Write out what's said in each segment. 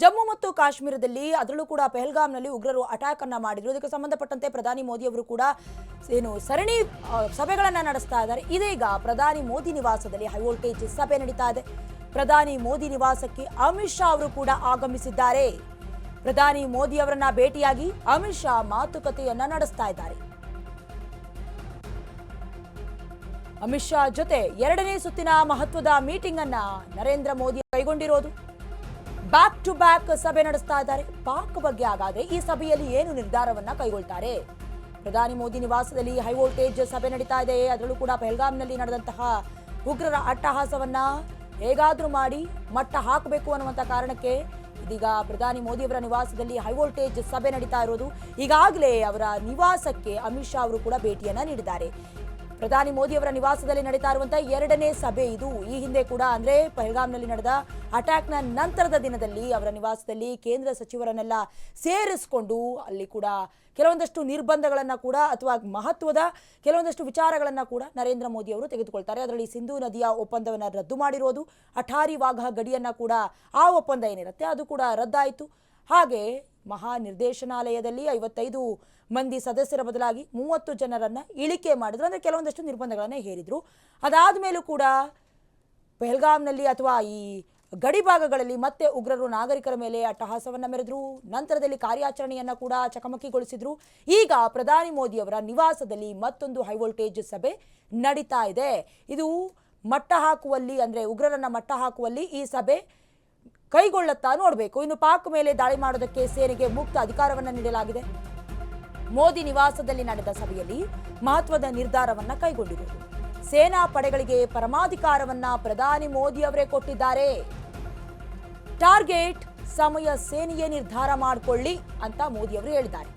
ಜಮ್ಮು ಮತ್ತು ಕಾಶ್ಮೀರದಲ್ಲಿ ಅದರಲ್ಲೂ ಕೂಡ ಪೆಹಲ್ಗಾಮ್ನಲ್ಲಿ ಉಗ್ರರು ಅಟ್ಯಾಕ್ ಅನ್ನ ಮಾಡಿದ್ರು. ಇದಕ್ಕೆ ಸಂಬಂಧಪಟ್ಟಂತೆ ಪ್ರಧಾನಿ ಮೋದಿ ಅವರು ಕೂಡ ಏನು ಸರಣಿ ಸಭೆಗಳನ್ನ ನಡೆಸ್ತಾ ಇದ್ದಾರೆ. ಇದೀಗ ಪ್ರಧಾನಿ ಮೋದಿ ನಿವಾಸದಲ್ಲಿ ಹೈವೋಲ್ಟೇಜ್ ಸಭೆ ನಡೀತಾ ಇದೆ. ಪ್ರಧಾನಿ ಮೋದಿ ನಿವಾಸಕ್ಕೆ ಅಮಿತ್ ಶಾ ಅವರು ಕೂಡ ಆಗಮಿಸಿದ್ದಾರೆ. ಪ್ರಧಾನಿ ಮೋದಿ ಅವರನ್ನ ಭೇಟಿಯಾಗಿ ಅಮಿತ್ ಶಾ ಮಾತುಕತೆಯನ್ನ ನಡೆಸ್ತಾ ಇದ್ದಾರೆ. ಅಮಿತ್ ಶಾ ಜೊತೆ ಎರಡನೇ ಸುತ್ತಿನ ಮಹತ್ವದ ಮೀಟಿಂಗ್ ಅನ್ನ ನರೇಂದ್ರ ಮೋದಿ ಕೈಗೊಂಡಿರೋದು. ಬ್ಯಾಕ್ ಟು ಬ್ಯಾಕ್ ಸಭೆ ನಡೆಸ್ತಾ ಇದ್ದಾರೆ. ಪಾಕ್ ಬಗ್ಗೆ ಹಾಗಾದ್ರೆ ಈ ಸಭೆಯಲ್ಲಿ ಏನು ನಿರ್ಧಾರವನ್ನ ಕೈಗೊಳ್ತಾರೆ? ಪ್ರಧಾನಿ ಮೋದಿ ನಿವಾಸದಲ್ಲಿ ಹೈ ವೋಲ್ಟೇಜ್ ಸಭೆ ನಡೀತಾ ಇದೆ. ಅದರಲ್ಲೂ ಕೂಡ ಪೆಹಲ್ಗಾಮ್ನಲ್ಲಿ ನಡೆದಂತಹ ಉಗ್ರರ ಅಟ್ಟಹಾಸವನ್ನ ಹೇಗಾದ್ರೂ ಮಾಡಿ ಮಟ್ಟ ಹಾಕಬೇಕು ಅನ್ನುವಂಥ ಕಾರಣಕ್ಕೆ ಇದೀಗ ಪ್ರಧಾನಿ ಮೋದಿಯವರ ನಿವಾಸದಲ್ಲಿ ಹೈ ವೋಲ್ಟೇಜ್ ಸಭೆ ನಡೀತಾ ಇರೋದು. ಈಗಾಗಲೇ ಅವರ ನಿವಾಸಕ್ಕೆ ಅಮಿತ್ ಶಾ ಅವರು ಕೂಡ ಭೇಟಿಯನ್ನ ನೀಡಿದ್ದಾರೆ. ಪ್ರಧಾನಿ ಮೋದಿ ಅವರ ನಿವಾಸದಲ್ಲಿ ನಡೀತಾ ಇರುವಂತಹ ಎರಡನೇ ಸಭೆ ಇದು. ಈ ಹಿಂದೆ ಕೂಡ ಅಂದ್ರೆ ಪಹಲ್ಗಾಮ್ನಲ್ಲಿ ನಡೆದ ಅಟ್ಯಾಕ್ನ ನಂತರದ ದಿನದಲ್ಲಿ ಅವರ ನಿವಾಸದಲ್ಲಿ ಕೇಂದ್ರ ಸಚಿವರನ್ನೆಲ್ಲ ಸೇರಿಸಿಕೊಂಡು ಅಲ್ಲಿ ಕೂಡ ಕೆಲವೊಂದಷ್ಟು ನಿರ್ಬಂಧಗಳನ್ನು ಕೂಡ ಅಥವಾ ಮಹತ್ವದ ಕೆಲವೊಂದಷ್ಟು ವಿಚಾರಗಳನ್ನು ಕೂಡ ನರೇಂದ್ರ ಮೋದಿ ಅವರು ತೆಗೆದುಕೊಳ್ತಾರೆ. ಅದರಲ್ಲಿ ಸಿಂಧೂ ನದಿಯ ಒಪ್ಪಂದವನ್ನು ರದ್ದು ಮಾಡಿರೋದು, ಅಠಾರಿ ವಾಘ ಗಡಿಯನ್ನ ಕೂಡ ಆ ಒಪ್ಪಂದ ಏನಿರುತ್ತೆ ಅದು ಕೂಡ ರದ್ದಾಯಿತು. ಹಾಗೆ ಮಹಾ ನಿರ್ದೇಶನಾಲಯದಲ್ಲಿ ಐವತ್ತೈದು ಮಂದಿ ಸದಸ್ಯರ ಬದಲಾಗಿ ಮೂವತ್ತು ಜನರನ್ನು ಇಳಿಕೆ ಮಾಡಿದ್ರು. ಅಂದ್ರೆ ಕೆಲವೊಂದಷ್ಟು ನಿರ್ಬಂಧಗಳನ್ನು ಹೇರಿದ್ರು. ಅದಾದ ಮೇಲೂ ಕೂಡ ಪೆಹಲ್ಗಾಮ್ನಲ್ಲಿ ಅಥವಾ ಈ ಗಡಿ ಭಾಗಗಳಲ್ಲಿ ಮತ್ತೆ ಉಗ್ರರು ನಾಗರಿಕರ ಮೇಲೆ ಅಟ್ಟಹಾಸವನ್ನು ಮೆರೆದ್ರು. ನಂತರದಲ್ಲಿ ಕಾರ್ಯಾಚರಣೆಯನ್ನ ಕೂಡ ಚಕಮಕಿಗೊಳಿಸಿದರು. ಈಗ ಪ್ರಧಾನಿ ಮೋದಿಯವರ ನಿವಾಸದಲ್ಲಿ ಮತ್ತೊಂದು ಹೈವೋಲ್ಟೇಜ್ ಸಭೆ ನಡೀತಾ ಇದೆ. ಇದು ಮಟ್ಟ ಹಾಕುವಲ್ಲಿ ಅಂದ್ರೆ ಉಗ್ರರನ್ನ ಮಟ್ಟ ಹಾಕುವಲ್ಲಿ ಈ ಸಭೆ ಕೈಗೊಳ್ಳುತ್ತಾ ನೋಡಬೇಕು. ಇನ್ನು ಪಾಕ್ ಮೇಲೆ ದಾಳಿ ಮಾಡೋದಕ್ಕೆ ಸೇನೆಗೆ ಮುಕ್ತ ಅಧಿಕಾರವನ್ನ ನೀಡಲಾಗಿದೆ. ಮೋದಿ ನಿವಾಸದಲ್ಲಿ ನಡೆದ ಸಭೆಯಲ್ಲಿ ಮಹತ್ವದ ನಿರ್ಧಾರವನ್ನ ಕೈಗೊಂಡಿದೆ. ಸೇನಾ ಪಡೆಗಳಿಗೆ ಪರಮಾಧಿಕಾರವನ್ನ ಪ್ರಧಾನಿ ಮೋದಿ ಅವರೇ ಕೊಟ್ಟಿದ್ದಾರೆ. ಟಾರ್ಗೆಟ್ ಸಮಯ ಸೇನೆಯೇ ನಿರ್ಧಾರ ಮಾಡಿಕೊಳ್ಳಿ ಅಂತ ಮೋದಿ ಅವರು ಹೇಳಿದ್ದಾರೆ.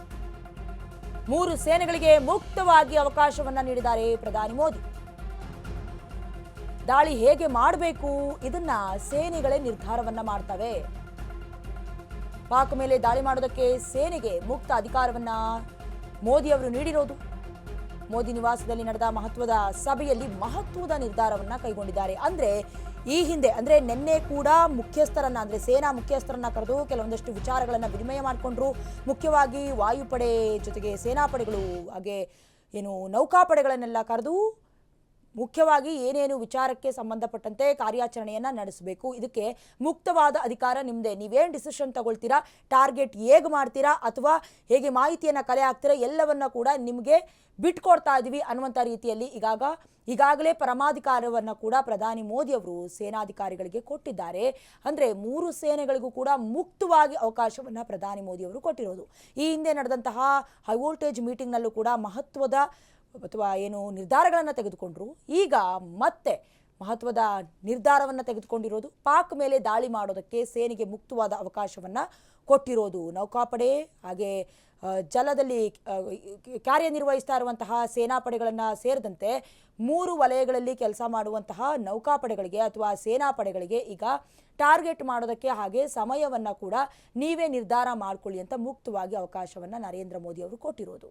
ಮೂರು ಸೇನೆಗಳಿಗೆ ಮುಕ್ತವಾಗಿ ಅವಕಾಶವನ್ನ ನೀಡಿದ್ದಾರೆ ಪ್ರಧಾನಿ ಮೋದಿ. ದಾಳಿ ಹೇಗೆ ಮಾಡಬೇಕು? ಇದನ್ನ ಸೇನೆಗಳೇ ನಿರ್ಧಾರವನ್ನ ಮಾಡ್ತವೆ. ಪಾಕ್ ಮೇಲೆ ದಾಳಿ ಮಾಡೋದಕ್ಕೆ ಸೇನೆಗೆ ಮುಕ್ತ ಅಧಿಕಾರವನ್ನ ಮೋದಿ ಅವರು ನೀಡಿರೋದು. ಮೋದಿ ನಿವಾಸದಲ್ಲಿ ನಡೆದ ಮಹತ್ವದ ಸಭೆಯಲ್ಲಿ ಮಹತ್ವದ ನಿರ್ಧಾರವನ್ನ ಕೈಗೊಂಡಿದ್ದಾರೆ. ಅಂದ್ರೆ ಈ ಹಿಂದೆ, ಅಂದ್ರೆ ನಿನ್ನೆ ಕೂಡ ಮುಖ್ಯಸ್ಥರನ್ನ, ಅಂದ್ರೆ ಸೇನಾ ಮುಖ್ಯಸ್ಥರನ್ನ ಕರೆದು ಕೆಲವೊಂದಷ್ಟು ವಿಚಾರಗಳನ್ನ ವಿನಿಮಯ ಮಾಡಿಕೊಂಡ್ರು. ಮುಖ್ಯವಾಗಿ ವಾಯುಪಡೆ ಜೊತೆಗೆ ಸೇನಾಪಡೆಗಳು ಹಾಗೆ ಏನು ನೌಕಾಪಡೆಗಳನ್ನೆಲ್ಲ ಕರೆದು ಮುಖ್ಯವಾಗಿ ಏನೇನು ವಿಚಾರಕ್ಕೆ ಸಂಬಂಧಪಟ್ಟಂತೆ ಕಾರ್ಯಾಚರಣೆಯನ್ನು ನಡೆಸಬೇಕು. ಇದಕ್ಕೆ ಮುಕ್ತವಾದ ಅಧಿಕಾರ ನಿಮ್ಮದೇ ನೀವೇನು ಡಿಸಿಷನ್ ತಗೊಳ್ತೀರಾ? ಟಾರ್ಗೆಟ್ ಹೇಗೆ ಮಾಡ್ತೀರಾ? ಅಥವಾ ಹೇಗೆ ಮಾಹಿತಿಯನ್ನು ಕಲೆ ಹಾಕ್ತೀರಾ? ಎಲ್ಲವನ್ನ ಕೂಡ ನಿಮಗೆ ಬಿಟ್ಕೊಡ್ತಾ ಇದೀವಿ ಅನ್ನುವಂಥ ರೀತಿಯಲ್ಲಿ ಈಗಾಗ ಈಗಾಗಲೇ ಪರಮಾಧಿಕಾರವನ್ನು ಕೂಡ ಪ್ರಧಾನಿ ಮೋದಿ ಅವರು ಸೇನಾಧಿಕಾರಿಗಳಿಗೆ ಕೊಟ್ಟಿದ್ದಾರೆ. ಅಂದರೆ ಮೂರು ಸೇನೆಗಳಿಗೂ ಕೂಡ ಮುಕ್ತವಾಗಿ ಅವಕಾಶವನ್ನು ಪ್ರಧಾನಿ ಮೋದಿ ಅವರು ಕೊಟ್ಟಿರೋದು. ಈ ಹಿಂದೆ ನಡೆದಂತಹ ಹೈ ವೋಲ್ಟೇಜ್ ಮೀಟಿಂಗ್ನಲ್ಲೂ ಕೂಡ ಮಹತ್ವದ ಅಥವಾ ಏನು ನಿರ್ಧಾರಗಳನ್ನು ತೆಗೆದುಕೊಂಡ್ರು, ಈಗ ಮತ್ತೆ ಮಹತ್ವದ ನಿರ್ಧಾರವನ್ನು ತೆಗೆದುಕೊಂಡಿರೋದು, ಪಾಕ್ ಮೇಲೆ ದಾಳಿ ಮಾಡೋದಕ್ಕೆ ಸೇನೆಗೆ ಮುಕ್ತವಾದ ಅವಕಾಶವನ್ನು ಕೊಟ್ಟಿರೋದು ನೌಕಾಪಡೆ, ಹಾಗೆ ಜಲದಲ್ಲಿ ಕಾರ್ಯನಿರ್ವಹಿಸ್ತಾ ಇರುವಂತಹ ಸೇನಾಪಡೆಗಳನ್ನು ಸೇರಿದಂತೆ ಮೂರು ವಲಯಗಳಲ್ಲಿ ಕೆಲಸ ಮಾಡುವಂತಹ ನೌಕಾಪಡೆಗಳಿಗೆ ಅಥವಾ ಸೇನಾಪಡೆಗಳಿಗೆ ಈಗ ಟಾರ್ಗೆಟ್ ಮಾಡೋದಕ್ಕೆ ಹಾಗೆ ಸಮಯವನ್ನು ಕೂಡ ನೀವೇ ನಿರ್ಧಾರ ಮಾಡಿಕೊಳ್ಳಿ ಅಂತ ಮುಕ್ತವಾಗಿ ಅವಕಾಶವನ್ನು ನರೇಂದ್ರ ಮೋದಿ ಅವರು ಕೊಟ್ಟಿರೋದು.